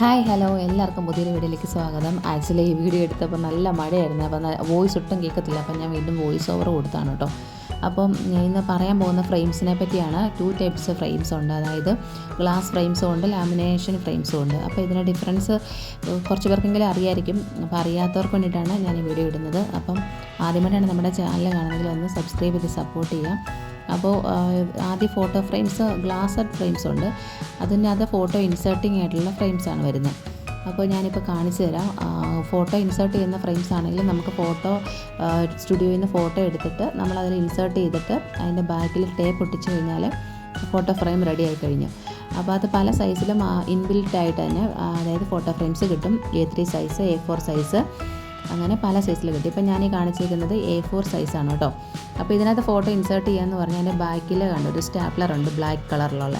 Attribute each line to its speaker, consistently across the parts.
Speaker 1: Hi hello എല്ലാവർക്കും പുതിയൊരു വീഡിയോയിലേക്ക് സ്വാഗതം. ആക്ച്വലി ഈ വീഡിയോ എടുത്തപ്പോൾ നല്ല മഴയായിരുന്നു. അപ്പം വോയിസ് ഒട്ടും കേൾക്കത്തില്ല. അപ്പം ഞാൻ വീണ്ടും വോയിസ് ഓവർ കൊടുത്താണ് കേട്ടോ. അപ്പം ഇന്ന് പറയാൻ പോകുന്ന ഫ്രെയിംസിനെ പറ്റിയാണ്. ടു ടൈപ്സ് ഫ്രെയിംസ് ഉണ്ട്. അതായത് ഗ്ലാസ് ഫ്രെയിംസും ഉണ്ട് ലാമിനേഷൻ ഫ്രെയിംസും ഉണ്ട്. അപ്പോൾ ഇതിന്റെ ഡിഫറൻസ് കുറച്ച് പേർക്കെങ്കിലും അറിയായിരിക്കും. അപ്പോൾ അറിയാത്തവർക്ക് വേണ്ടിയിട്ടാണ് ഞാൻ ഈ വീഡിയോ ഇടുന്നത്. അപ്പം ആദ്യമായിട്ടാണ് നമ്മുടെ ചാനൽ കാണുന്നതിൽ ഒന്ന് സബ്സ്ക്രൈബ് ചെയ്ത് സപ്പോർട്ട് ചെയ്യാം അപ്പോൾ ആദ്യ ഫോട്ടോ ഫ്രെയിംസ് ഗ്ലാസ് ഫ്രെയിംസ് ഉണ്ട്. അതിന്റെ അത് ഫോട്ടോ ഇൻസേർട്ടിങ് ആയിട്ടുള്ള ഫ്രെയിംസ് ആണ് വരുന്നത്. അപ്പോൾ ഞാനിപ്പോൾ കാണിച്ചു തരാം. ഫോട്ടോ ഇൻസേർട്ട് ചെയ്യുന്ന ഫ്രെയിംസ് ആണെങ്കിൽ നമുക്ക് ഫോട്ടോ സ്റ്റുഡിയോയിൽ നിന്ന് ഫോട്ടോ എടുത്തിട്ട് നമ്മൾ അതിൽ ഇൻസേർട്ട് ചെയ്തിട്ട് അതിന്റെ ബാക്കിൽ ടേപ്പ് ഒട്ടിച്ച് കഴിഞ്ഞാൽ ഫോട്ടോ ഫ്രെയിം റെഡി ആയി കഴിഞ്ഞു. അപ്പോൾ അത് പല സൈസിലും ഇൻബിൽറ്റ് ആയിട്ട് തന്നെ അതായത് ഫോട്ടോ ഫ്രെയിംസ് കിട്ടും. A three size A four size. അങ്ങനെ പല സൈസിൽ കിട്ടി. ഇപ്പം ഞാൻ ഈ കാണിച്ചിരിക്കുന്നത് എ ഫോർ സൈസാണ് കേട്ടോ. അപ്പോൾ ഇതിനകത്ത് ഫോട്ടോ ഇൻസേർട്ട് ചെയ്യാന്ന് പറഞ്ഞാൽ അതിന്റെ ബാക്കിൽ കണ്ടു ഒരു സ്റ്റാപ്ലർ ഉണ്ട് ബ്ലാക്ക് കളറിലുള്ള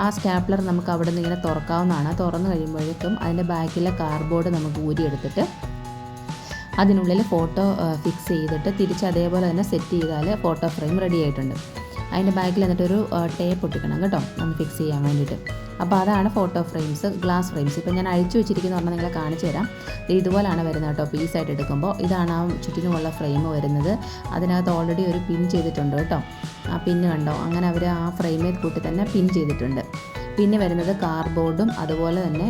Speaker 1: ആ സ്റ്റാപ്ലർ നമുക്ക് അവിടെ നിന്ന് ഇങ്ങനെ തുറക്കാവുന്നതാണ്. തുറന്നു കഴിയുമ്പോഴേക്കും അതിന്റെ ബാക്കിലെ കാർഡ്ബോർഡ് നമുക്ക് ഊരിയെടുത്തിട്ട് അതിനുള്ളിൽ ഫോട്ടോ ഫിക്സ് ചെയ്തിട്ട് തിരിച്ച് അതേപോലെ തന്നെ സെറ്റ് ചെയ്താൽ ഫോട്ടോ ഫ്രെയിം റെഡി ആയിട്ടുണ്ട്. അതിന്റെ ബാക്കിൽ എന്നിട്ടൊരു ടേപ്പ് ഒട്ടിക്കണം കേട്ടോ. നമുക്ക് ഫിക്സ് ചെയ്യാൻ വേണ്ടിയിട്ട്. അപ്പോൾ അതാണ് ഫോട്ടോ ഫ്രെയിംസ് ഗ്ലാസ് ഫ്രെയിംസ് ഇപ്പോൾ ഞാൻ അഴിച്ചു വെച്ചിരിക്കുന്ന പറഞ്ഞാൽ നിങ്ങളെ കാണിച്ചു തരാം. ഇതുപോലാണ് വരുന്നത് കേട്ടോ പീസായിട്ട് എടുക്കുമ്പോൾ. ഇതാണ് ആ ചുറ്റിനുമുള്ള ഫ്രെയിം വരുന്നത്. അതിനകത്ത് ഓൾറെഡി ഒരു പിൻ ചെയ്തിട്ടുണ്ട് കേട്ടോ. ആ പിൻ കണ്ടോ? അങ്ങനെ അവർ ആ ഫ്രെയിമിൽ കൂട്ടി തന്നെ പിൻ ചെയ്തിട്ടുണ്ട്. പിന്നെ വരുന്നത് കാർഡ്ബോർഡും അതുപോലെ തന്നെ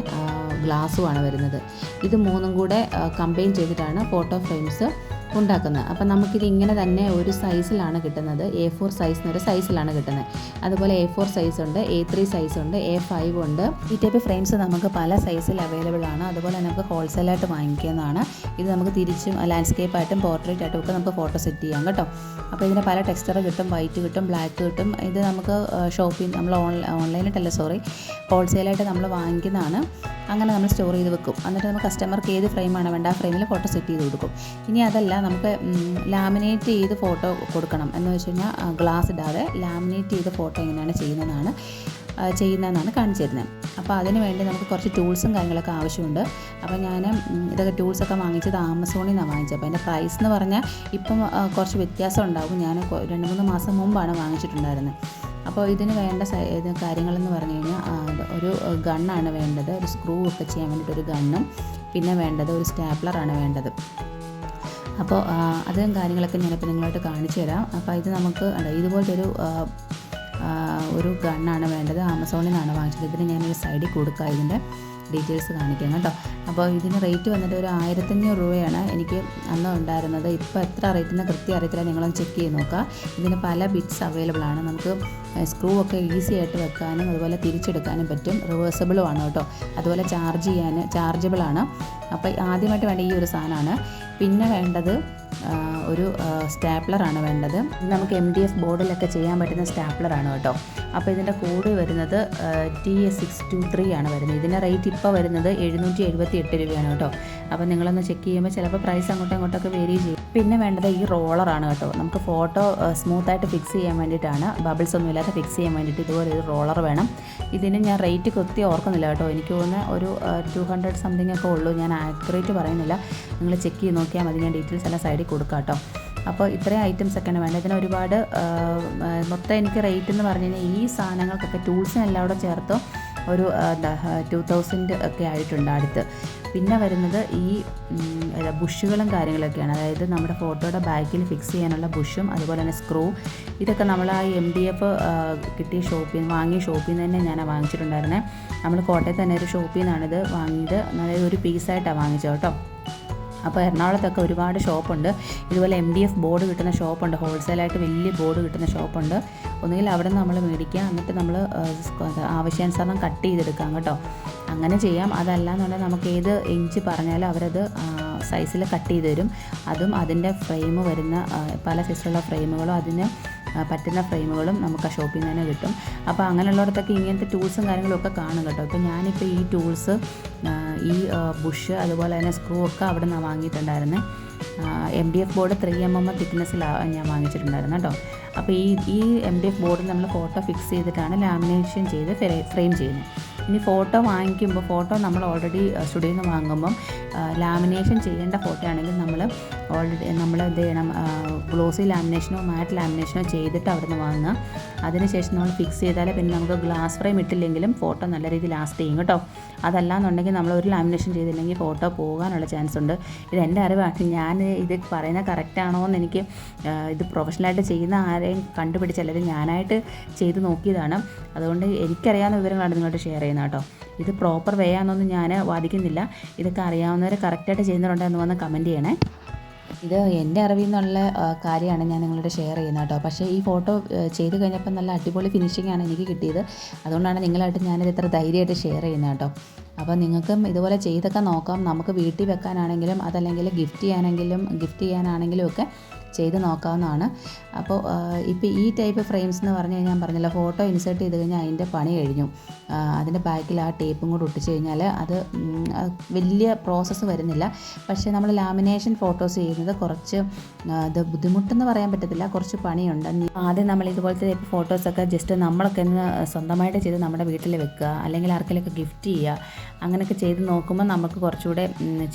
Speaker 1: ഗ്ലാസ്സുമാണ് വരുന്നത്. ഇത് മൂന്നും കൂടെ കമ്പൈൻ ചെയ്തിട്ടാണ് ഫോട്ടോ ഫ്രെയിംസ് ഉണ്ടാക്കുന്നത്. അപ്പം നമുക്കിത് ഇങ്ങനെ തന്നെ ഒരു സൈസിലാണ് കിട്ടുന്നത്. എ ഫോർ സൈസ് എന്നൊരു സൈസിലാണ് കിട്ടുന്നത്. അതുപോലെ എ ഫോർ സൈസ് ഉണ്ട് എ ത്രീ സൈസ് ഉണ്ട് എ ഫൈവ് ഉണ്ട്. ഈ ടൈപ്പ് ഫ്രെയിംസ് നമുക്ക് പല സൈസിൽ അവൈലബിൾ ആണ്. അതുപോലെ നമുക്ക് ഹോൾസെയിലായിട്ട് വാങ്ങിക്കുന്നതാണ്. ഇത് നമുക്ക് തിരിച്ചും ലാൻഡ്സ്കേപ്പ് ആയിട്ടും പോർട്രേറ്റ് ആയിട്ടും ഒക്കെ നമുക്ക് ഫോട്ടോ സെറ്റ് ചെയ്യാം കേട്ടോ. അപ്പോൾ ഇതിന് പല ടെക്സ്ചർ കിട്ടും. വൈറ്റ് കിട്ടും ബ്ലാക്ക് കിട്ടും. ഇത് നമുക്ക് ഷോപ്പിൽ നമ്മൾ ഓൺലൈനായിട്ടല്ല സോറി ഹോൾസെയിലായിട്ട് നമ്മൾ വാങ്ങിക്കുന്നതാണ്. അങ്ങനെ നമ്മൾ സ്റ്റോർ ചെയ്ത് വെക്കും. എന്നിട്ട് നമുക്ക് കസ്റ്റമർക്ക് ഏത് ഫ്രെയിമാണ് വേണ്ട ആ ഫ്രെയിമിൽ ഫോട്ടോ സെറ്റ് ചെയ്ത് കൊടുക്കും. ഇനി അതല്ല നമുക്ക് ലാമിനേറ്റ് ചെയ്ത് ഫോട്ടോ കൊടുക്കണം. എന്ന് വെച്ച് കഴിഞ്ഞാൽ ഗ്ലാസ് ഇടാതെ ലാമിനേറ്റ് ചെയ്ത ഫോട്ടോ എങ്ങനെയാണ് ചെയ്യുന്നതാണ് ചെയ്യുന്നതെന്നാണ് കാണിച്ചു തരുന്നത് അപ്പോൾ അതിന് വേണ്ടി നമുക്ക് കുറച്ച് ടൂൾസും കാര്യങ്ങളൊക്കെ ആവശ്യമുണ്ട്. അപ്പോൾ ഞാൻ ഇതൊക്കെ ടൂൾസൊക്കെ വാങ്ങിച്ചത് ആമസോണിൽ നിന്നാണ് വാങ്ങിച്ചത്. അപ്പോൾ അതിന്റെ പ്രൈസ് എന്ന് പറഞ്ഞാൽ ഇപ്പം കുറച്ച് വ്യത്യാസം ഉണ്ടാകും ഞാൻ രണ്ട് മൂന്ന് മാസം മുമ്പാണ് വാങ്ങിച്ചിട്ടുണ്ടായിരുന്നത് അപ്പോൾ ഇതിന് വേണ്ട കാര്യങ്ങളെന്ന് പറഞ്ഞു കഴിഞ്ഞാൽ ഒരു ഗണ്ണാണ് വേണ്ടത്. ഒരു സ്ക്രൂ ഒക്കെ ചെയ്യാൻ വേണ്ടിയിട്ട് ഒരു ഗണ്ണും പിന്നെ വേണ്ടത് ഒരു സ്റ്റാപ്ലറാണ് വേണ്ടത്. അപ്പോൾ അതും കാര്യങ്ങളൊക്കെ ഞാനിപ്പോൾ നിങ്ങളായിട്ട് കാണിച്ചു തരാം. അപ്പോൾ ഇത് നമുക്ക് ഇതുപോലത്തെ ഒരു ഒരു ഗണ്ണാണ് വേണ്ടത്. ആമസോണിൽ നിന്നാണ് വാങ്ങിച്ചത്. ഇതിന് ഞാനൊരു സൈഡിൽ കൊടുക്കുക ഇതിന്റെ ഡീറ്റെയിൽസ് കാണിക്കാം കേട്ടോ. അപ്പോൾ ഇതിന് റേറ്റ് വന്നിട്ട് ഒരു ആയിരത്തഞ്ഞൂറ് രൂപയാണ്. എനിക്ക് അന്ന് ഉണ്ടായിരുന്നത്. ഇപ്പോൾ എത്ര റേറ്റിന് കൃത്യം അറിയത്തില്ല. നിങ്ങളൊന്ന് ചെക്ക് ചെയ്ത് നോക്കുക. ഇതിന് പല ബിറ്റ്സ് അവൈലബിൾ ആണ്. നമുക്ക് സ്ക്രൂ ഒക്കെ ഈസി ആയിട്ട് വെക്കാനും അതുപോലെ തിരിച്ചെടുക്കാനും പറ്റും. റിവേഴ്സിബിളും ആണ് കേട്ടോ. അതുപോലെ ചാർജ് ചെയ്യാൻ ചാർജബിൾ ആണ്. അപ്പോൾ ആദ്യമായിട്ട് വേണ്ട ഈ ഒരു സാധനമാണ്. പിന്നെ വേണ്ടത് ഒരു സ്റ്റാപ്ലറാണ് വേണ്ടത്. നമുക്ക് എം ഡി എഫ് ബോർഡിലൊക്കെ ചെയ്യാൻ പറ്റുന്ന സ്റ്റാപ്ലറാണ് കേട്ടോ. അപ്പോൾ ഇതിന്റെ കോഡ് വരുന്നത് T S six two three ആണ് വരുന്നത്. ഇതിന്റെ റേറ്റ് ഇപ്പോൾ വരുന്നത് എഴുന്നൂറ്റി എഴുപത്തി എട്ട് രൂപയാണ് കേട്ടോ. അപ്പോൾ നിങ്ങളൊന്ന് ചെക്ക് ചെയ്യുമ്പോൾ ചിലപ്പോൾ പ്രൈസ് അങ്ങോട്ടും ഇങ്ങോട്ടൊക്കെ വേരി ചെയ്യും. പിന്നെ വേണ്ടത് ഈ റോളറാണ് കേട്ടോ. നമുക്ക് ഫോട്ടോ സ്മൂത്തായിട്ട് ഫിക്സ് ചെയ്യാൻ വേണ്ടിയിട്ടാണ്. ബബിൾസ് ഒന്നും ഇല്ലാതെ ഫിക്സ് ചെയ്യാൻ വേണ്ടിയിട്ട് ഇതുപോലെ ഒരു റോളർ വേണം. ഇതിന് ഞാൻ റേറ്റ് കൃത്യം ഓർക്കുന്നില്ല കേട്ടോ. എനിക്ക് തോന്നുന്ന ഒരു ടു ഹൺഡ്രഡ് സംതിങ് ഒക്കെ ഉള്ളൂ. ഞാൻ ആക്യുറേറ്റ് പറയുന്നില്ല. നിങ്ങൾ ചെക്ക് ചെയ്ത് നോക്കിയാൽ മതി. ഞാൻ ഡീറ്റെയിൽസ് എല്ലാം സൈഡിൽ കൊടുക്കാം കേട്ടോ അപ്പോൾ ഇത്രയും ഐറ്റംസ് ഒക്കെയാണ് വേണ്ടത്. ഇതിന് ഒരുപാട് മൊത്തം എനിക്ക് റേറ്റ് എന്ന് പറഞ്ഞു കഴിഞ്ഞാൽ ഈ സാധനങ്ങൾക്കൊക്കെ ടൂൾസിനെല്ലാം കൂടെ ചേർത്തോ ഒരു എന്താ ടു തൗസൻഡ് ഒക്കെ ആയിട്ടുണ്ട് അടുത്ത്. പിന്നെ വരുന്നത് ഈ ബുഷുകളും കാര്യങ്ങളൊക്കെയാണ്. അതായത് നമ്മുടെ ഫോട്ടോയുടെ ബാക്കിൽ ഫിക്സ് ചെയ്യാനുള്ള ബുഷും അതുപോലെ തന്നെ സ്ക്രൂ ഇതൊക്കെ നമ്മൾ ആ എം ഡി എഫ് കിട്ടിയ ഷോപ്പിൽ നിന്ന് വാങ്ങിയ ഷോപ്പിൽ നിന്ന് തന്നെ ഞാൻ വാങ്ങിച്ചിട്ടുണ്ടായിരുന്നത് നമ്മൾ കോട്ടയത്ത് തന്നെ ഒരു ഷോപ്പിൽ നിന്നാണിത് വാങ്ങിയത്. അതായത് ഒരു പീസായിട്ടാണ് വാങ്ങിച്ചത് കേട്ടോ. അപ്പോൾ എറണാകുളത്തൊക്കെ ഒരുപാട് ഷോപ്പുണ്ട്. ഇതുപോലെ എം ഡി എഫ് ബോർഡ് കിട്ടുന്ന ഷോപ്പുണ്ട്. ഹോൾസെയിലായിട്ട് വലിയ ബോർഡ് കിട്ടുന്ന ഷോപ്പുണ്ട്. ഒന്നുകിൽ അവിടെ നമ്മൾ മേടിക്കുക. എന്നിട്ട് നമ്മൾ ആവശ്യാനുസരണം കട്ട് ചെയ്തെടുക്കാം കേട്ടോ. അങ്ങനെ ചെയ്യാം. അതല്ല എന്നുണ്ടെങ്കിൽ നമുക്ക് ഏത് ഇഞ്ച് പറഞ്ഞാലും അവരത് സൈസിൽ കട്ട് ചെയ്ത് തരും. അതും അതിന്റെ ഫ്രെയിം വരുന്ന പല സൈസിലുള്ള ഫ്രെയിമുകളും അതിന് പറ്റുന്ന ഫ്രെയിമുകളും നമുക്ക് ആ ഷോപ്പിൽ നിന്ന് തന്നെ കിട്ടും. അപ്പോൾ അങ്ങനെയുള്ളിടത്തൊക്കെ ഇങ്ങനത്തെ ടൂൾസും കാര്യങ്ങളും ഒക്കെ കാണും കേട്ടോ. ഇപ്പോൾ ഞാനിപ്പോൾ ഈ ടൂൾസ് ഈ ബുഷ് അതുപോലെ തന്നെ സ്ക്രൂ ഒക്കെ അവിടെ നിന്ന് വാങ്ങിയിട്ടുണ്ടായിരുന്നത് M D F board three M M തിക്നെസ്സിലാണ് ഞാൻ വാങ്ങിച്ചിട്ടുണ്ടായിരുന്നു കേട്ടോ. അപ്പോൾ ഈ ഈ എം ഡി എഫ് ബോർഡിൽ നമ്മൾ ഫോട്ടോ ഫിക്സ് ചെയ്തിട്ടാണ് ലാമിനേഷൻ ചെയ്ത് ഫ്രെയിം ചെയ്യുന്നത് ഇനി ഫോട്ടോ വാങ്ങിക്കുമ്പോൾ ഫോട്ടോ നമ്മൾ ഓൾറെഡി സ്റ്റുഡിയോയിൽ നിന്ന് വാങ്ങുമ്പം ലാമിനേഷൻ ചെയ്യേണ്ട ഫോട്ടോ ആണെങ്കിൽ നമ്മൾ ഓൾറെഡി നമ്മൾ എന്ത് ചെയ്യണം ഗ്ലോസി ലാമിനേഷനോ മാറ്റ് ലാമിനേഷനോ ചെയ്തിട്ട് അവിടെ നിന്ന് വാങ്ങുക അതിനുശേഷം നമ്മൾ ഫിക്സ് ചെയ്താൽ പിന്നെ നമുക്ക് ഗ്ലാസ് ഫ്രെയിം ഇട്ടില്ലെങ്കിലും ഫോട്ടോ നല്ല രീതിയിൽ ലാസ്റ്റ് ചെയ്യും കേട്ടോ. അതല്ലാന്നുണ്ടെങ്കിൽ നമ്മൾ ഒരു ലാമിനേഷൻ ചെയ്തില്ലെങ്കിൽ ഫോട്ടോ പോകാനുള്ള ചാൻസ് ഉണ്ട്. ഇത് എന്റെ അറിവാണ്. ഞാൻ ഇത് പറയുന്നത് കറക്റ്റാണോ എന്ന് എനിക്ക് ഇത് പ്രൊഫഷണലായിട്ട് ചെയ്യുന്ന ആരെയും കണ്ടുപിടിച്ചല്ല ഇത് ഞാനായിട്ട് ചെയ്ത് നോക്കിയതാണ്. അതുകൊണ്ട് എനിക്കറിയാവുന്ന വിവരങ്ങളാണ് നിങ്ങളോട് ഷെയർ ചെയ്യുന്നത്. കേട്ടോ ഇത് പ്രോപ്പർ വേ ആണെന്നൊന്നും ഞാൻ വാദിക്കുന്നില്ല. ഇതൊക്കെ അറിയാവുന്നവർ കറക്റ്റായിട്ട് ചെയ്യുന്നവരുണ്ടോ എന്ന് വന്ന് കമന്റ് ചെയ്യണേ. ഇത് എന്റെ അറിവിൽ നിന്നുള്ള കാര്യമാണ് ഞാൻ നിങ്ങളോട് ഷെയർ ചെയ്യുന്നത് കേട്ടോ പക്ഷേ ഈ ഫോട്ടോ ചെയ്ത് കഴിഞ്ഞപ്പോൾ നല്ല അടിപൊളി ഫിനിഷിംഗ് ആണ് എനിക്ക് കിട്ടിയത്. അതുകൊണ്ടാണ് നിങ്ങളായിട്ട് ഞാനിത് ഇത്ര ധൈര്യമായിട്ട് ഷെയർ ചെയ്യുന്നത് കേട്ടോ അപ്പോൾ നിങ്ങൾക്കും ഇതുപോലെ ചെയ്തൊക്കെ നോക്കാം. നമുക്ക് വീട്ടിൽ വെക്കാനാണെങ്കിലും അതല്ലെങ്കിൽ ഗിഫ്റ്റ് ചെയ്യാനെങ്കിലും ഗിഫ്റ്റ് ചെയ്യാനാണെങ്കിലും ഒക്കെ ചെയ്ത് നോക്കാവുന്നതാണ്. അപ്പോൾ ഇപ്പോൾ ഈ ടൈപ്പ് ഫ്രെയിംസ് എന്ന് പറഞ്ഞു കഴിഞ്ഞാൽ ഞാൻ പറഞ്ഞല്ലോ ഫോട്ടോ ഇൻസേർട്ട് ചെയ്ത് കഴിഞ്ഞാൽ അതിന്റെ പണി കഴിഞ്ഞു. അതിന്റെ ബാക്കിൽ ആ ടേപ്പും കൂടെ ഒട്ടിച്ച് കഴിഞ്ഞാൽ അത് വലിയ പ്രോസസ്സ് വരുന്നില്ല. പക്ഷേ നമ്മൾ ലാമിനേഷൻ ഫോട്ടോസ് ചെയ്യുന്നത് കുറച്ച് ഇത് ബുദ്ധിമുട്ടെന്ന് പറയാൻ പറ്റത്തില്ല. കുറച്ച് പണിയുണ്ട്. ആദ്യം നമ്മൾ ഇതുപോലത്തെ ടൈപ്പ് ഫോട്ടോസൊക്കെ ജസ്റ്റ് നമ്മളൊക്കെ ഒന്ന് സ്വന്തമായിട്ട് ചെയ്ത് നമ്മുടെ വീട്ടിൽ വെക്കുക അല്ലെങ്കിൽ ആർക്കെങ്കിലുമൊക്കെ ഗിഫ്റ്റ് ചെയ്യുക. അങ്ങനെയൊക്കെ ചെയ്ത് നോക്കുമ്പോൾ നമുക്ക് കുറച്ചുകൂടെ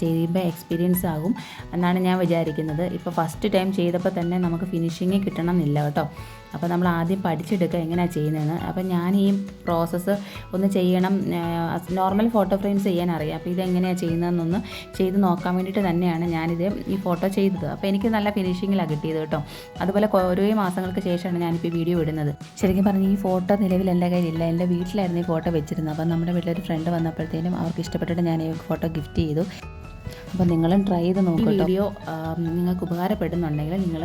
Speaker 1: ചെയ്യുമ്പോൾ എക്സ്പീരിയൻസ് ആകും എന്നാണ് ഞാൻ വിചാരിക്കുന്നത്. ഇപ്പോൾ ഫസ്റ്റ് ടൈം ചെയ്തപ്പോൾ തന്നെ നമുക്ക് ഫിനിഷിങ് കിട്ടണം എന്നില്ല കേട്ടോ. അപ്പോൾ നമ്മൾ ആദ്യം പഠിച്ചെടുക്കുക എങ്ങനെയാണ് ചെയ്യുന്നതെന്ന്. അപ്പോൾ ഞാൻ ഈ പ്രോസസ്സ് ഒന്ന് ചെയ്യണം നോർമൽ ഫോട്ടോ ഫ്രെയിംസ് ചെയ്യാൻ അറിയാം. അപ്പോൾ ഇതെങ്ങനെയാണ് ചെയ്യുന്നതെന്നൊന്ന് ചെയ്ത് നോക്കാൻ വേണ്ടിയിട്ട് തന്നെയാണ് ഞാനിത് ഈ ഫോട്ടോ ചെയ്തത്. അപ്പോൾ എനിക്ക് നല്ല ഫിനിഷിങ്ങിലാണ് കിട്ടിയത് കേട്ടോ. അതുപോലെ ഓരോ മാസങ്ങൾക്ക് ശേഷമാണ് ഞാനിപ്പോൾ വീഡിയോ ഇടുന്നത്. ശരിക്കും പറഞ്ഞാൽ ഈ ഫോട്ടോ നിലവിൽ എന്റെ കയ്യിലില്ല. എന്റെ വീട്ടിലായിരുന്നു ഈ ഫോട്ടോ വെച്ചിരുന്നത്. അപ്പോൾ നമ്മുടെ വീട്ടിലൊരു ഫ്രണ്ട് വന്നപ്പോഴത്തേനും അവർക്ക് ഇഷ്ടപ്പെട്ടിട്ട് ഞാൻ ഈ ഫോട്ടോ ഗിഫ്റ്റ് ചെയ്തു. അപ്പോൾ നിങ്ങളും ട്രൈ ചെയ്ത് നോക്കുക വീഡിയോ നിങ്ങൾക്ക് ഉപകാരപ്പെടുന്നുണ്ടെങ്കിൽ നിങ്ങൾ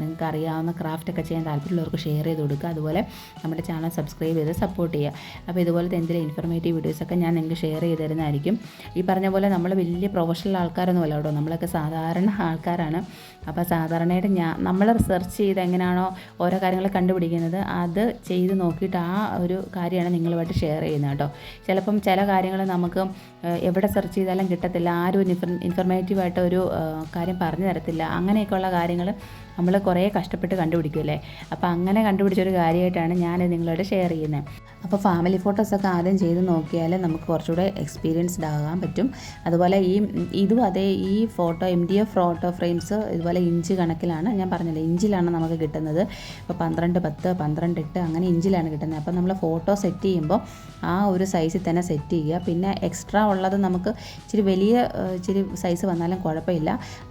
Speaker 1: നിങ്ങൾക്ക് അറിയാവുന്ന ക്രാഫ്റ്റ് ഒക്കെ ചെയ്യാൻ താല്പര്യമുള്ളവർക്ക് ഷെയർ ചെയ്ത് കൊടുക്കുക. അതുപോലെ നമ്മുടെ ചാനൽ സബ്സ്ക്രൈബ് ചെയ്ത് സപ്പോർട്ട് ചെയ്യുക. അപ്പോൾ ഇതുപോലത്തെ എന്തെങ്കിലും ഇൻഫർമേറ്റീവ് വീഡിയോസൊക്കെ ഞാൻ നിങ്ങൾക്ക് ഷെയർ ചെയ്ത് തരുന്നതായിരിക്കും. ഈ പറഞ്ഞ പോലെ നമ്മൾ വലിയ പ്രൊഫഷണൽ ആൾക്കാരൊന്നുമല്ല കേട്ടോ. നമ്മളൊക്കെ സാധാരണ ആൾക്കാരാണ്. അപ്പോൾ സാധാരണയായിട്ട് ഞാൻ നമ്മൾ റിസർച്ച് ചെയ്ത് എങ്ങനെയാണോ ഓരോ കാര്യങ്ങൾ കണ്ടുപിടിക്കുന്നത് അത് ചെയ്ത് നോക്കിയിട്ട് ആ ഒരു കാര്യമാണ് നിങ്ങളുമായിട്ട് ഷെയർ ചെയ്യുന്നത് കേട്ടോ. ചിലപ്പം ചില കാര്യങ്ങൾ നമുക്ക് എവിടെ സെർച്ച് ചെയ്താലും കിട്ടത്തില്ല. ആരും ഇൻഫർമേറ്റീവായിട്ട് ഒരു കാര്യം പറഞ്ഞു തരത്തില്ല. അങ്ങനെയൊക്കെയുള്ള കാര്യങ്ങൾ നമ്മൾ കുറേ കഷ്ടപ്പെട്ട് കണ്ടുപിടിക്കുമല്ലേ അപ്പോൾ അങ്ങനെ കണ്ടുപിടിച്ചൊരു കാര്യമായിട്ടാണ് ഞാൻ നിങ്ങളോട് ഷെയർ ചെയ്യുന്നത് അപ്പോൾ ഫാമിലി ഫോട്ടോസൊക്കെ ആദ്യം ചെയ്ത് നോക്കിയാൽ നമുക്ക് കുറച്ചുകൂടെ എക്സ്പീരിയൻസ്ഡ് ആകാൻ പറ്റും. അതുപോലെ ഈ ഇതും അതേ ഈ photo M D F photo frames ഇതുപോലെ ഇഞ്ച് കണക്കിലാണ് ഞാൻ പറഞ്ഞില്ല ഇഞ്ചിലാണ് നമുക്ക് കിട്ടുന്നത്. ഇപ്പോൾ പന്ത്രണ്ട് പത്ത് പന്ത്രണ്ട് എട്ട് അങ്ങനെ ഇഞ്ചിലാണ് കിട്ടുന്നത്. അപ്പോൾ നമ്മൾ ഫോട്ടോ സെറ്റ് ചെയ്യുമ്പോൾ ആ ഒരു സൈസിൽ തന്നെ സെറ്റ് ചെയ്യുക. പിന്നെ എക്സ്ട്രാ ഉള്ളത് നമുക്ക് ഇച്ചിരി വലിയ ഇച്ചിരി സൈസ് വന്നാലും കുഴപ്പമില്ല.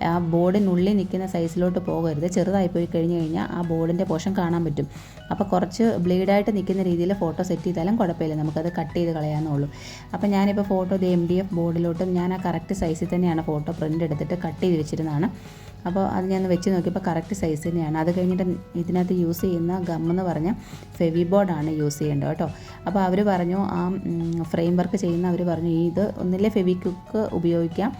Speaker 1: ആ ബോർഡിനുള്ളിൽ നിൽക്കുന്ന സൈസിലോട്ട് പോകരുത്. ചെറുതായി പോയി കഴിഞ്ഞ് കഴിഞ്ഞാൽ ആ ബോർഡിന്റെ പോഷൻ കാണാൻ പറ്റും. അപ്പോൾ കുറച്ച് ബ്ലീഡായിട്ട് നിൽക്കുന്ന രീതിയിൽ ഫോട്ടോ സെറ്റ് ചെയ്താലും കുഴപ്പമില്ല. നമുക്കത് കട്ട് ചെയ്ത് കളയാമെന്നുള്ളൂ അപ്പോൾ ഞാനിപ്പോൾ ഫോട്ടോ ഇത് എം ഡി എഫ് ബോർഡിലോട്ടും ഞാൻ ആ കറക്റ്റ് സൈസിൽ തന്നെയാണ് ഫോട്ടോ പ്രിന്റ് എടുത്തിട്ട് കട്ട് ചെയ്ത് വെച്ചിരുന്നതാണ്. അപ്പോൾ അത് ഞാൻ വെച്ച് നോക്കിയപ്പോൾ കറക്റ്റ് സൈസ് തന്നെയാണ്. അത് കഴിഞ്ഞിട്ട് ഇതിനകത്ത് യൂസ് ചെയ്യുന്ന ഗം എന്ന് പറഞ്ഞ ഫെവി ബോർഡാണ് യൂസ് ചെയ്യേണ്ടത് കേട്ടോ. അപ്പോൾ അവർ പറഞ്ഞു ആ ഫ്രെയിം വർക്ക് ചെയ്യുന്ന അവർ പറഞ്ഞു ഇത് ഒന്നില്ലേ ഫെവി കുക്ക് ഉപയോഗിക്കാം.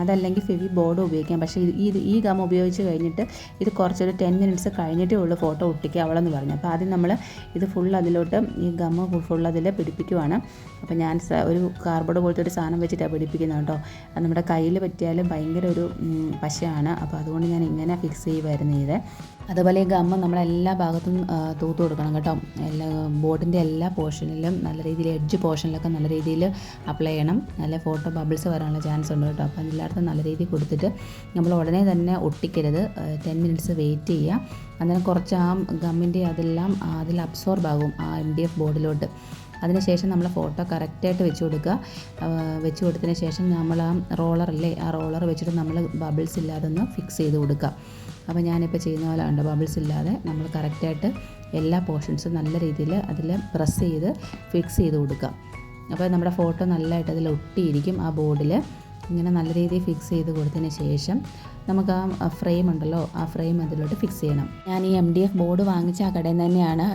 Speaker 1: അതല്ലെങ്കിൽ ഫെവി ബോർഡ് ഉപയോഗിക്കാം. പക്ഷേ ഇത് ഈ ഗം ഉപയോഗിച്ച് കഴിഞ്ഞിട്ട് ഇത് കുറച്ചൊരു ടെൻ മിനിറ്റ്സ് കഴിഞ്ഞിട്ടേ ഉള്ളൂ ഫോട്ടോ ഒട്ടിക്കുക അവളെന്ന് പറഞ്ഞു. അപ്പോൾ ആദ്യം നമ്മൾ ഇത് ഫുൾ അതിലോട്ട് ഈ ഗമ്മ ഫുൾ അതിൽ പിടിപ്പിക്കുവാണ്. അപ്പോൾ ഞാൻ ഒരു കാർബോർഡ് പോലത്തെ ഒരു സാധനം വെച്ചിട്ടാണ് പിടിപ്പിക്കുന്നത് കേട്ടോ. അത് നമ്മുടെ കയ്യിൽ പറ്റിയാലും ഭയങ്കര ഒരു പശയാണ്. അപ്പോൾ അതുകൊണ്ട് ഞാൻ ഇങ്ങനെ ഫിക്സ് ചെയ്യുമായിരുന്നു ഇത്. അതുപോലെ ഈ ഗമ്മ നമ്മളെല്ലാ ഭാഗത്തും തൂത്ത് കൊടുക്കണം കേട്ടോ. എല്ലാ ബോട്ടിന്റെ എല്ലാ പോർഷനിലും നല്ല രീതിയിൽ എഡ്ജ് പോർഷനിലൊക്കെ നല്ല രീതിയിൽ അപ്ലൈ ചെയ്യണം. നല്ല ഫോട്ടോ ബബിൾസ് വരാനുള്ള ചാൻസ് ഉണ്ട് കേട്ടോ. അപ്പോൾ എല്ലായിടത്തും നല്ല രീതിയിൽ കൊടുത്തിട്ട് നമ്മൾ ഉടനെ തന്നെ ഒട്ടിക്കരുത്. ടെൻ മിനിറ്റ്സ് വെയിറ്റ് ചെയ്യുക. അന്നേരം കുറച്ച് ആ ഗമ്മിന്റെ അതെല്ലാം അതിൽ അബ്സോർബ് ആകും ആ എം ഡി എഫ് ബോർഡിലോട്ട് അതിനുശേഷം നമ്മൾ ഫോട്ടോ കറക്റ്റായിട്ട് വെച്ച് കൊടുക്കുക. വെച്ച് കൊടുത്തതിന് ശേഷം നമ്മൾ ആ റോളറല്ലേ ആ റോളർ വെച്ചിട്ട് നമ്മൾ ബബിൾസ് ഇല്ലാതെ ഒന്ന് ഫിക്സ് ചെയ്ത് കൊടുക്കുക. അപ്പോൾ ഞാനിപ്പോൾ ചെയ്യുന്ന പോലെ ഉണ്ട് ബബിൾസ് ഇല്ലാതെ നമ്മൾ കറക്റ്റായിട്ട് എല്ലാ പോർഷൻസും നല്ല രീതിയിൽ അതിൽ പ്രസ് ചെയ്ത് ഫിക്സ് ചെയ്ത് കൊടുക്കുക. അപ്പോൾ നമ്മുടെ ഫോട്ടോ നല്ലതായിട്ട് അതിൽ ഒട്ടിയിരിക്കും ആ ബോർഡിൽ. ഇങ്ങനെ നല്ല രീതിയിൽ ഫിക്സ് ചെയ്ത് കൊടുത്തതിന് ശേഷം നമുക്ക് ആ ഫ്രെയിം ഉണ്ടല്ലോ ആ ഫ്രെയിം അതിലോട്ട് ഫിക്സ് ചെയ്യണം. ഞാൻ ഈ എം ഡി എഫ് ബോർഡ് വാങ്ങിച്ച ആ കടയിൽ തന്നെയാണ്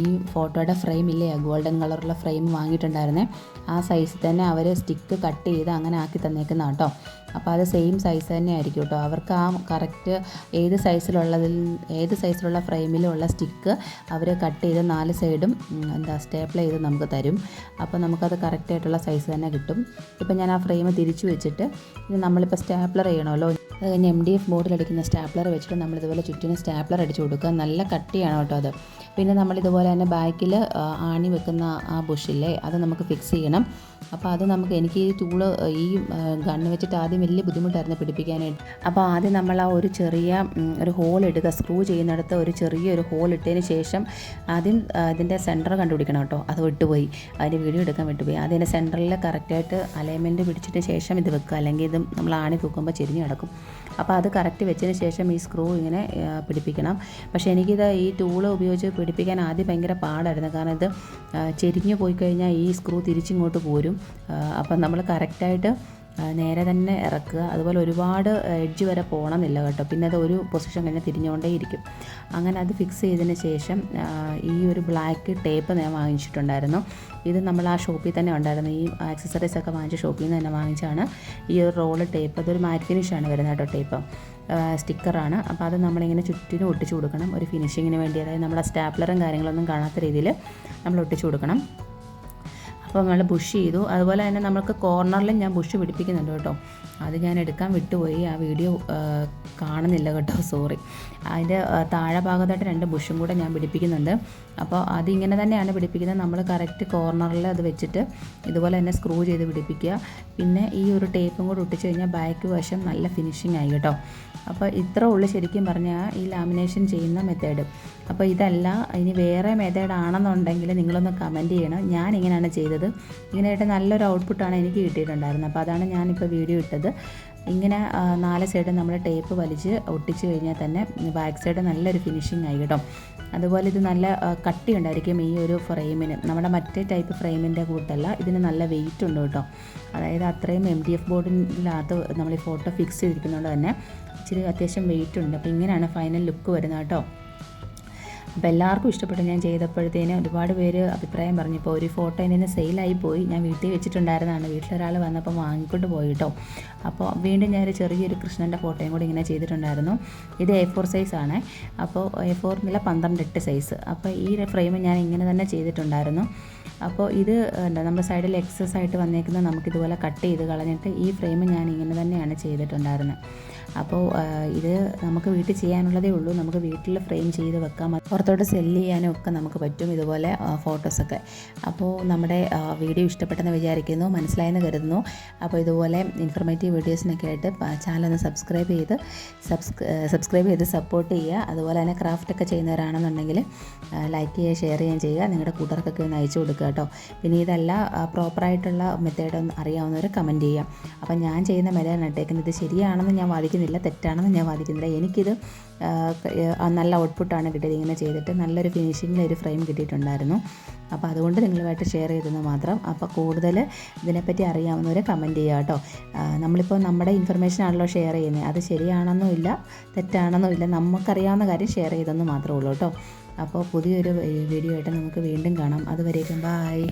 Speaker 1: ഈ ഫോട്ടോയുടെ ഫ്രെയിം ഇല്ലേ ഗോൾഡൻ കളറുള്ള ഫ്രെയിം വാങ്ങിയിട്ടുണ്ടായിരുന്നത് ആ സൈസ് തന്നെ അവർ സ്റ്റിക്ക് കട്ട് ചെയ്ത് അങ്ങനെ ആക്കി തന്നേക്കുന്ന കേട്ടോ അപ്പോൾ അത് സെയിം സൈസ് തന്നെ ആയിരിക്കും കേട്ടോ അവർക്ക് ആ കറക്റ്റ് ഏത് സൈസിലുള്ളതിൽ ഏത് സൈസിലുള്ള ഫ്രെയിമിലുള്ള സ്റ്റിക്ക് അവർ കട്ട് ചെയ്ത് നാല് സൈഡും എന്താ സ്റ്റേപ്പിൾ ചെയ്ത് നമുക്ക് തരും. അപ്പോൾ നമുക്കത് കറക്റ്റായിട്ടുള്ള സൈസ് തന്നെ കിട്ടും. ഇപ്പം ഞാൻ ആ ഫ്രെയിം തിരിച്ചു വെച്ചിട്ട് ഇത് നമ്മളിപ്പോൾ സ്റ്റാപ്ലർ ചെയ്യണമല്ലോ അത് കഴിഞ്ഞ് എം ഡി എഫ് ബോർഡിൽ അടിക്കുന്ന സ്റ്റാപ്ലർ വെച്ചിട്ട് നമ്മളിതുപോലെ ചുറ്റിനും സ്റ്റാപ്ലർ അടിച്ചു കൊടുക്കുക. നല്ല കട്ടിയാണ് കേട്ടോ അത്. പിന്നെ നമ്മളിതുപോലെ തന്നെ ബാക്കിൽ ആണി വെക്കുന്ന ആ ബുഷില്ലേ അത് നമുക്ക് ഫിക്സ് ചെയ്യണം. അപ്പോൾ അത് നമുക്ക് എനിക്ക് ഈ ടൂൾ ഈ ഗണ്ണ് വെച്ചിട്ട് ആദ്യം വലിയ ബുദ്ധിമുട്ടായിരുന്നു പിടിപ്പിക്കാനായിട്ട്. അപ്പോൾ ആദ്യം നമ്മൾ ആ ഒരു ചെറിയ ഒരു ഹോൾ ഇടുക സ്ക്രൂ ചെയ്യുന്നിടത്ത് ഒരു ചെറിയ ഒരു ഹോൾ ഇട്ടതിന് ശേഷം ആദ്യം അതിന്റെ സെന്റർ കണ്ടുപിടിക്കണം കേട്ടോ. അത് വിട്ടുപോയി. അതിന്റെ വീഡിയോ എടുക്കാൻ വിട്ടുപോയി. അതിന്റെ സെന്ററിൽ കറക്റ്റായിട്ട് അലൈൻമെന്റ് പിടിച്ചിട്ട് ശേഷം ഇത് വെക്കുക. അല്ലെങ്കിൽ ഇത് നമ്മൾ ആണി തൂക്കുമ്പോൾ ചെരിഞ്ഞ് കിടക്കും. അപ്പോൾ അത് കറക്റ്റ് വെച്ചതിന് ശേഷം ഈ സ്ക്രൂ ഇങ്ങനെ പിടിപ്പിക്കണം. പക്ഷേ എനിക്കിത് ഈ ടൂൾ ഉപയോഗിച്ച് പിടിപ്പിക്കാൻ ആദ്യം ഭയങ്കര പാടായിരുന്നു. കാരണം ഇത് ചെരിഞ്ഞു പോയി കഴിഞ്ഞാൽ ഈ സ്ക്രൂ തിരിച്ചിങ്ങോട്ട് പോരും. അപ്പം നമ്മൾ കറക്റ്റായിട്ട് നേരെ തന്നെ ഇറക്കുക. അതുപോലെ ഒരുപാട് എഡ്ജ് വരെ പോകണമെന്നില്ല കേട്ടോ. പിന്നെ അത് ഒരു പൊസിഷൻ കഴിഞ്ഞാൽ തിരിഞ്ഞുകൊണ്ടേ ഇരിക്കും. അങ്ങനെ അത് ഫിക്സ് ചെയ്തതിന് ശേഷം ഈ ഒരു ബ്ലാക്ക് ടേപ്പ് ഞാൻ വാങ്ങിച്ചിട്ടുണ്ടായിരുന്നു. ഇത് നമ്മൾ ആ ഷോപ്പിൽ തന്നെ ഉണ്ടായിരുന്നു. ഈ ആക്സസറീസ് ഒക്കെ വാങ്ങിച്ച ഷോപ്പിൽ നിന്ന് തന്നെ വാങ്ങിച്ചാണ് ഈ ഒരു റോൾ ടേപ്പ് അതൊരു മാറ്റ് ഫിനിഷാണ് വരുന്നത് കേട്ടോ ടേപ്പ് സ്റ്റിക്കറാണ് അപ്പോൾ അത് നമ്മളിങ്ങനെ ചുറ്റിനും ഒട്ടിച്ചു കൊടുക്കണം. ഒരു ഫിനിഷിങ്ങിന് വേണ്ടി. അതായത് നമ്മുടെ സ്റ്റാപ്ലറും കാര്യങ്ങളൊന്നും കാണാത്ത രീതിയിൽ നമ്മൾ ഒട്ടിച്ചു കൊടുക്കണം. അപ്പോൾ നമ്മൾ ബുഷ് ചെയ്തു. അതുപോലെ തന്നെ നമുക്ക് കോർണറിലും ഞാൻ ബുഷ് പിടിപ്പിക്കുന്നുണ്ട് കേട്ടോ. അത് ഞാൻ എടുക്കാൻ വിട്ടുപോയി. ആ വീഡിയോ കാണുന്നില്ല കേട്ടോ. സോറി അതിന്റെ താഴെ ഭാഗത്തായിട്ട് രണ്ട് ബുഷും കൂടെ ഞാൻ പിടിപ്പിക്കുന്നുണ്ട്. അപ്പോൾ അതിങ്ങനെ തന്നെയാണ് പിടിപ്പിക്കുന്നത്. നമ്മൾ കറക്റ്റ് കോർണറിൽ അത് വെച്ചിട്ട് ഇതുപോലെ തന്നെ സ്ക്രൂ ചെയ്ത് പിടിപ്പിക്കുക. പിന്നെ ഈ ഒരു ടേപ്പും കൂടെ ഒട്ടിച്ച് കഴിഞ്ഞാൽ ബാക്ക് വശം നല്ല ഫിനിഷിംഗ് ആയി കേട്ടോ. അപ്പോൾ ഇത്ര ഉള്ളു ശരിക്കും പറഞ്ഞാൽ ഈ ലാമിനേഷൻ ചെയ്യുന്ന മെത്തേഡ് അപ്പോൾ ഇതല്ല ഇനി വേറെ മെത്തേഡ് ആണെന്നുണ്ടെങ്കിൽ നിങ്ങളൊന്ന് കമന്റ് ചെയ്യണം. ഞാൻ ഇങ്ങനെയാണ് ചെയ്തത്. ഇങ്ങനെയായിട്ട് നല്ലൊരു ഔട്ട്പുട്ടാണ് എനിക്ക് കിട്ടിയിട്ടുണ്ടായിരുന്നത്. അപ്പോൾ അതാണ് ഞാനിപ്പോൾ വീഡിയോ ഇട്ടത്. ഇങ്ങനെ നാല് സൈഡ് നമ്മൾ ടേപ്പ് വലിച്ച് ഒട്ടിച്ച് കഴിഞ്ഞാൽ തന്നെ ബാക്ക് സൈഡ് നല്ലൊരു ഫിനിഷിംഗ് ആയി കേട്ടോ. അതുപോലെ ഇത് നല്ല കട്ടി ഉണ്ടായിരിക്കും ഈ ഒരു ഫ്രെയിമിന് നമ്മുടെ മറ്റേ ടൈപ്പ് ഫ്രെയിമിന്റെ കൂട്ടല്ല ഇതിന് നല്ല വെയിറ്റ് ഉണ്ട് കേട്ടോ. അതായത് അത്രയും എം ഡി എഫ് ബോർഡിനകത്ത് നമ്മൾ ഈ ഫോട്ടോ ഫിക്സ് ചെയ്തിരിക്കുന്നതുകൊണ്ട് തന്നെ ഇച്ചിരി അത്യാവശ്യം വെയിറ്റ് ഉണ്ട്. അപ്പോൾ ഇങ്ങനെയാണ് ഫൈനൽ ലുക്ക് വരുന്നത് കേട്ടോ. അപ്പോൾ എല്ലാവർക്കും ഇഷ്ടപ്പെട്ടു. ഞാൻ ചെയ്തപ്പോഴത്തേന് ഒരുപാട് പേര് അഭിപ്രായം പറഞ്ഞു. ഇപ്പോൾ ഒരു ഫോട്ടോ എന്നെ സെയിലായി പോയി. ഞാൻ വീട്ടിൽ വെച്ചിട്ടുണ്ടായിരുന്നതാണ്. വീട്ടിലൊരാൾ വന്നപ്പോൾ വാങ്ങിക്കൊണ്ട് പോയി കേട്ടോ. അപ്പോൾ വീണ്ടും ഞാനൊരു ചെറിയൊരു കൃഷ്ണന്റെ ഫോട്ടോയും കൂടി ഇങ്ങനെ ചെയ്തിട്ടുണ്ടായിരുന്നു. ഇത് എ ഫോർ സൈസ് ആണ്. അപ്പോൾ എ ഫോറിനുള്ള പന്ത്രണ്ട് എട്ട് സൈസ്. അപ്പോൾ ഈ ഫ്രെയിം ഞാൻ ഇങ്ങനെ തന്നെ ചെയ്തിട്ടുണ്ടായിരുന്നു. അപ്പോൾ ഇത് എന്താ നമ്മുടെ സൈഡിൽ എക്സസ് ആയിട്ട് വന്നേക്കുന്നത് നമുക്കിതുപോലെ കട്ട് ചെയ്ത് കളഞ്ഞിട്ട് ഈ ഫ്രെയിം ഞാൻ ഇങ്ങനെ തന്നെയാണ് ചെയ്തിട്ടുണ്ടായിരുന്നത്. അപ്പോൾ ഇത് നമുക്ക് വീട്ടിൽ ചെയ്യാനുള്ളതേ ഉള്ളൂ. നമുക്ക് വീട്ടിൽ ഫ്രെയിം ചെയ്ത് വെക്കാം. പുറത്തോട്ട് സെല്ല് ചെയ്യാനും ഒക്കെ നമുക്ക് പറ്റും ഇതുപോലെ ഫോട്ടോസൊക്കെ അപ്പോൾ നമ്മുടെ വീഡിയോ ഇഷ്ടപ്പെട്ടെന്ന് വിചാരിക്കുന്നു മനസ്സിലായെന്ന് കരുതുന്നു. അപ്പോൾ ഇതുപോലെ ഇൻഫർമേറ്റീവ് വീഡിയോസിനൊക്കെ ആയിട്ട് ചാനലൊന്ന് സബ്സ്ക്രൈബ് ചെയ്ത് സബ്സ്ക്രൈബ് ചെയ്ത് സപ്പോർട്ട് ചെയ്യുക. അതുപോലെ തന്നെ ക്രാഫ്റ്റൊക്കെ ചെയ്യുന്നവരാണെന്നുണ്ടെങ്കിൽ ലൈക്ക് ചെയ്യുക ഷെയർ ചെയ്യുകയും ചെയ്യുക. നിങ്ങളുടെ കൂട്ടുകാർക്കൊക്കെ ഒന്ന് അയച്ചു കൊടുക്കുക കേട്ടോ. പിന്നെ ഇതല്ല പ്രോപ്പറായിട്ടുള്ള മെത്തേഡ് അറിയാവുന്നവർ കമന്റ് ചെയ്യാം അപ്പം ഞാൻ ചെയ്യുന്ന മെത്തേഡാണ് ഇട്ടേക്കുന്നത്. ഇത് ശരിയാണെന്ന് ഞാൻ വാദിക്കുന്നില്ല. തെറ്റാണെന്ന് ഞാൻ വാദിക്കുന്നില്ല. എനിക്കിത് നല്ല ഔട്ട്പുട്ടാണ് കിട്ടിയത്. ഇങ്ങനെ ചെയ്തിട്ട് നല്ലൊരു ഫിനിഷിങ്ങിൽ ഒരു ഫ്രെയിം കിട്ടിയിട്ടുണ്ടായിരുന്നു. അപ്പോൾ അതുകൊണ്ട് നിങ്ങളുമായിട്ട് ഷെയർ ചെയ്തെന്ന് മാത്രം. അപ്പോൾ കൂടുതൽ ഇതിനെപ്പറ്റി അറിയാവുന്നവർ കമന്റ് ചെയ്യുക കേട്ടോ നമ്മളിപ്പോൾ നമ്മുടെ ഇൻഫർമേഷൻ ആണല്ലോ ഷെയർ ചെയ്യുന്നത് അത് ശരിയാണെന്നോ ഇല്ല തെറ്റാണെന്നോ ഇല്ല നമുക്കറിയാവുന്ന കാര്യം ഷെയർ ചെയ്തെന്ന് മാത്രമേ ഉള്ളൂ കേട്ടോ അപ്പോൾ പുതിയൊരു വീഡിയോ ആയിട്ട് നമുക്ക് വീണ്ടും കാണാം. അതുവരേക്കും ബായ്